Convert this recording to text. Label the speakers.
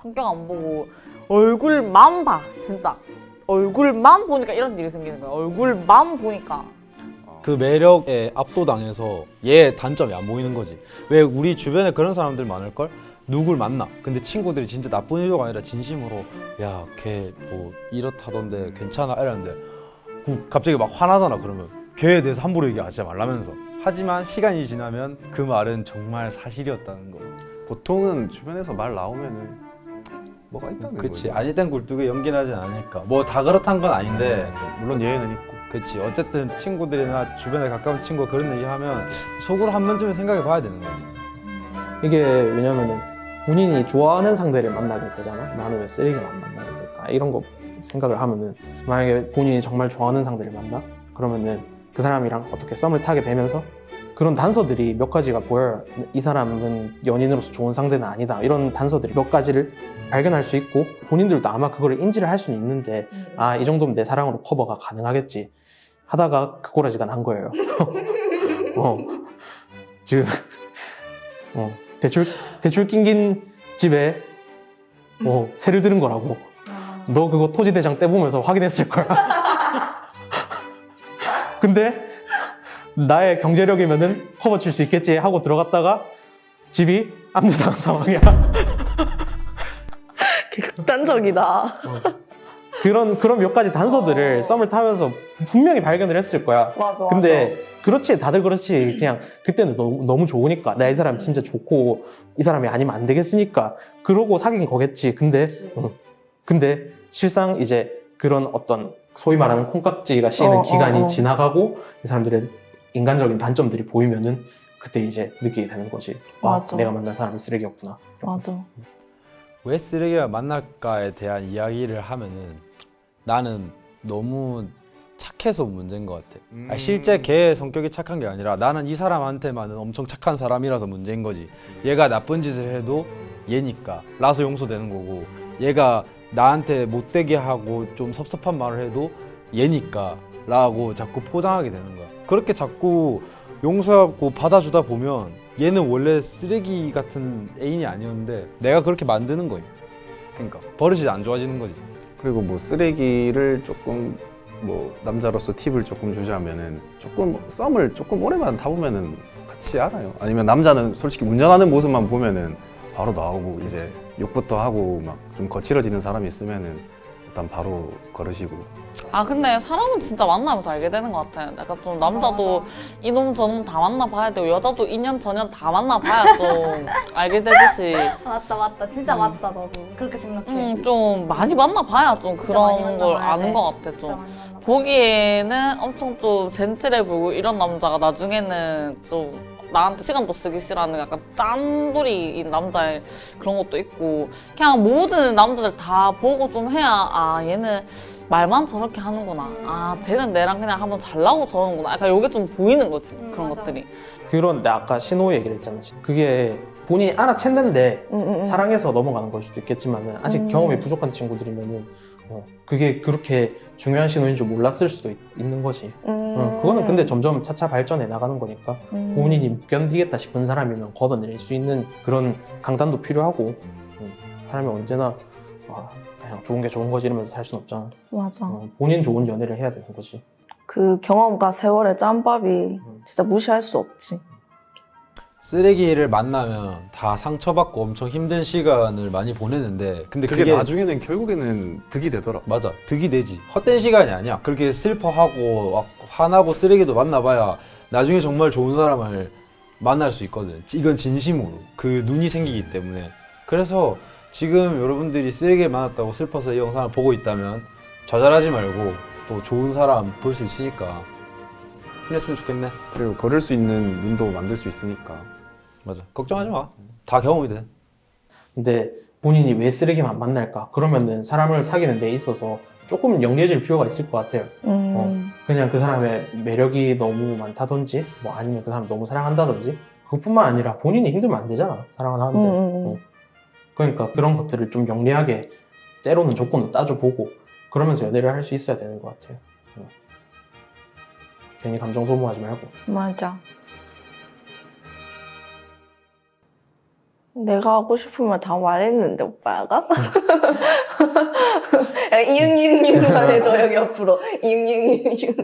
Speaker 1: 성격 안 보고 얼굴만 봐 진짜 얼굴만 보니까 이런 일이 생기는 거야 얼굴만 보니까
Speaker 2: 그 매력에 압도당해서 얘 단점이 안 보이는 거지. 왜 우리 주변에 그런 사람들 많을 걸? 누굴 만나. 근데 친구들이 진짜 나쁜 의도가 아니라 진심으로 야, 걔 뭐 이렇다던데 괜찮아 이러는데 그 갑자기 막 화나잖아 그러면 걔에 대해서 함부로 얘기하지 말라면서. 하지만 시간이 지나면 그 말은 정말 사실이었다는 거.
Speaker 3: 보통은 주변에서 말 나오면은 뭐가 있다는
Speaker 2: 그치
Speaker 3: 거지.
Speaker 2: 아니땐 굴뚝에 연기 나진 않으니까 뭐 다 그렇단 건 아닌데
Speaker 3: 물론 예외는 있고.
Speaker 2: 그치 어쨌든 친구들이나 주변에 가까운 친구 가 그런 얘기 하면 속으로 한 번쯤은 생각해 봐야 되는 거지
Speaker 4: 이게 왜냐면은 본인이 좋아하는 상대를 만나게 되잖아. 나는 왜 쓰레기만 만나게 될까? 이런 거 생각을 하면은 만약에 본인이 정말 좋아하는 상대를 만나? 그러면은 그 사람이랑 어떻게 썸을 타게 되면서 그런 단서들이 몇 가지가 보여요. 이 사람은 연인으로서 좋은 상대는 아니다. 이런 단서들이 몇 가지를 발견할 수 있고 본인들도 아마 그거를 인지를 할 수는 있는데 아, 이 정도면 내 사랑으로 커버가 가능하겠지. 하다가 그 꼬라지가 난 거예요. 어, 지금, 어, 대출, 대출 낑긴 집에, 어, 새를 들은 거라고. 너 그거 토지대장 떼보면서 확인했을 거야. 근데, 나의 경제력이면은 커버 칠 수 있겠지 하고 들어갔다가 집이 압류당 상황이야.
Speaker 1: 극단적이다.
Speaker 4: 그런, 그런 몇 가지 단서들을 썸을 타면서 분명히 발견을 했을 거야.
Speaker 1: 맞아
Speaker 4: 근데 그렇지 다들 그렇지. 그냥 그때는 너무, 너무 좋으니까. 나 이 사람 진짜 좋고 이 사람이 아니면 안 되겠으니까. 그러고 사귄 거겠지. 근데 어, 근데 실상 이제 그런 어떤 소위 말하는 콩깍지가 씌이는
Speaker 1: 어, 어,
Speaker 4: 기간이
Speaker 1: 어.
Speaker 4: 지나가고 이 사람들의 인간적인 단점들이 보이면은 그때 이제 느끼게 되는 거지 아,
Speaker 1: 맞아.
Speaker 4: 내가 만난 사람이 쓰레기였구나
Speaker 1: 맞아
Speaker 2: 왜 쓰레기와 만날까에 대한 이야기를 하면은 나는 너무 착해서 문제인 것 같아. 아, 실제 걔의 성격이 착한 게 아니라 나는 이 사람한테만은 엄청 착한 사람이라서 문제인 거지. 얘가 나쁜 짓을 해도 얘니까 라서 용서되는 거고 얘가 나한테 못되게 하고 좀 섭섭한 말을 해도 얘니까 라고 자꾸 포장하게 되는 거야. 그렇게 자꾸 용서하고 받아주다 보면 얘는 원래 쓰레기 같은 애인이 아니었는데 내가 그렇게 만드는 거야. 그러니까 버릇이 안 좋아지는 거지.
Speaker 3: 그리고 뭐 쓰레기를 조금 뭐 남자로서 팁을 조금 주자면은 조금 썸을 조금 오래만 타보면은 같이 알아요. 아니면 남자는 솔직히 운전하는 모습만 보면은 바로 나오고 이제 욕부터 하고 막 좀 거칠어지는 사람이 있으면은 일단 바로 걸으시고
Speaker 1: 아 근데 사람은 진짜 만나면서 알게 되는 것 같아. 약간 좀 남자도 이놈 저놈 다 만나봐야 되고 여자도 2년 전년 다 만나봐야 좀 알게 되듯이.
Speaker 5: 맞다 맞다. 진짜 맞다 너도. 그렇게 생각해.
Speaker 1: 음, 좀 많이 만나봐야 좀
Speaker 5: 많이
Speaker 1: 그런 걸
Speaker 5: 만나봐야
Speaker 1: 아는
Speaker 5: 돼.
Speaker 1: 것 같아
Speaker 5: 진짜
Speaker 1: 좀. 보기에는 엄청 좀 젠틀해 보이고 이런 남자가 나중에는 좀 나한테 시간도 쓰기 싫어하는 약간 짠돌이인 남자의 그런 것도 있고 그냥 모든 남자들 다 보고 좀 해야 아 얘는 말만 저렇게 하는구나 아 쟤는 내랑 그냥 한번 잘나고 저러는구나 약간 요게 좀 보이는 거지
Speaker 5: 음,
Speaker 1: 그런
Speaker 5: 맞아.
Speaker 1: 것들이
Speaker 4: 그런 내 아까 신호 얘기를 했잖아 그게 본인이 알아챘는데 사랑해서 넘어가는 걸 수도 있겠지만 아직
Speaker 1: 음.
Speaker 4: 경험이 부족한 친구들이면은 어, 그게 그렇게 중요한 신호인 줄 몰랐을 수도 있, 는 거지. 어, 그거는 근데 점점 차차 발전해 나가는 거니까
Speaker 1: 음.
Speaker 4: 본인이 못 견디겠다 싶은 사람이면 걷어낼 수 있는 그런 강단도 필요하고 음, 사람이 언제나 아, 그냥 좋은 게 좋은 거지 이러면서 살 수는 없잖아.
Speaker 6: 맞아.
Speaker 4: 어, 본인 좋은 연애를 해야 되는 거지.
Speaker 6: 그 경험과 세월의 짬밥이 진짜 무시할 수 없지.
Speaker 2: 쓰레기를 만나면 다 상처받고 엄청 힘든 시간을 많이 보내는데 근데
Speaker 3: 그게,
Speaker 2: 그게,
Speaker 3: 나중에는 결국에는 득이 되더라.
Speaker 2: 맞아 득이 되지 헛된 시간이 아니야 그렇게 슬퍼하고 막 화나고 쓰레기도 만나봐야 나중에 정말 좋은 사람을 만날 수 있거든 이건 진심으로 그 눈이 생기기 때문에 그래서 지금 여러분들이 쓰레기를 만났다고 슬퍼서 이 영상을 보고 있다면 좌절하지 말고 또 좋은 사람 볼 수 있으니까 힘냈으면 좋겠네
Speaker 3: 그리고 걸을 수 있는 눈도 만들 수 있으니까.
Speaker 2: 맞아 걱정하지 마 다 경험이 돼
Speaker 4: 근데 본인이 왜 쓰레기만 만날까? 그러면은 사람을 사귀는 데 있어서 조금 영리해질 필요가 있을 것 같아요.
Speaker 6: 음.
Speaker 4: 그냥 그 사람의 매력이 너무 많다든지, 뭐 아니면 그 사람 너무 사랑한다든지, 그것뿐만 아니라 본인이 힘들면 안 되잖아, 사랑을 하는데.
Speaker 6: 음, 음, 음.
Speaker 4: 어. 그러니까 그런 것들을 좀 영리하게, 때로는 조건도 따져보고, 그러면서 연애를 할 수 있어야 되는 것 같아요. 어. 괜히 감정 소모하지 말고.
Speaker 6: 맞아. 내가 하고 싶으면 다 말했는데 오빠가 이응이응이응만 해줘 여기 옆으로 이응이응이응